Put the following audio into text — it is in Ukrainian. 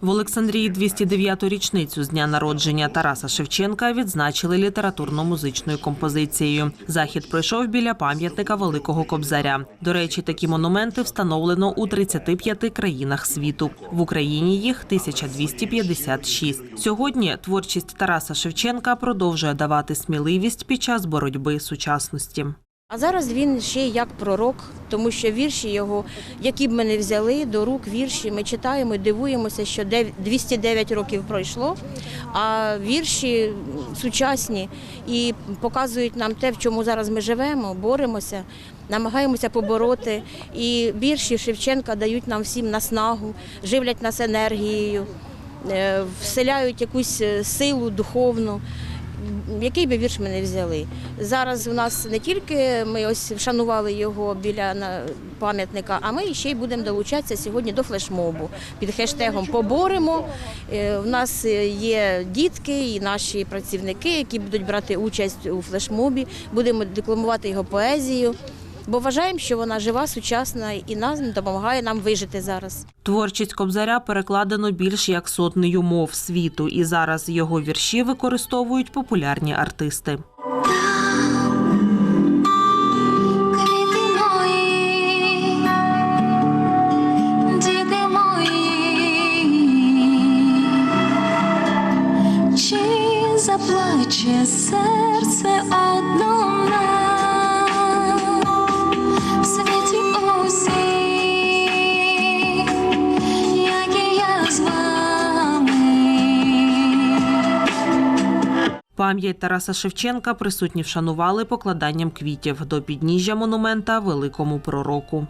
В Олександрії 209-ту річницю з дня народження Тараса Шевченка відзначили літературно-музичною композицією. Захід пройшов біля пам'ятника Великого Кобзаря. До речі, такі монументи встановлено у 35 країнах світу. В Україні їх 1256. Сьогодні творчість Тараса Шевченка продовжує давати сміливість під час боротьби сучасності. А зараз він ще як пророк, тому що вірші його, які б ми не взяли до рук вірші, ми читаємо дивуємося, що дев- 209 років пройшло, а вірші сучасні і показують нам те, в чому зараз ми живемо, боремося, намагаємося побороти. І вірші Шевченка дають нам всім наснагу, живлять нас енергією, е, вселяють якусь е, силу духовну який би вірш ми не взяли. Зараз у нас не тільки ми ось вшанували його біля пам'ятника, а ми ще й будемо долучатися сьогодні до флешмобу під хештегом Поборемо. У нас е, є дітки і наші працівники, які будуть брати участь у флешмобі. Будемо декламувати його поезію. Бо вважаємо, що вона жива, сучасна і нас допомагає нам вижити зараз. Творчість Кобзаря перекладено більш як сотнею мов світу, і зараз його вірші використовують популярні артисти. Чи заплаче серце одно Пам'ять Тараса Шевченка присутні вшанували покладанням квітів до підніжжя монумента великому пророку.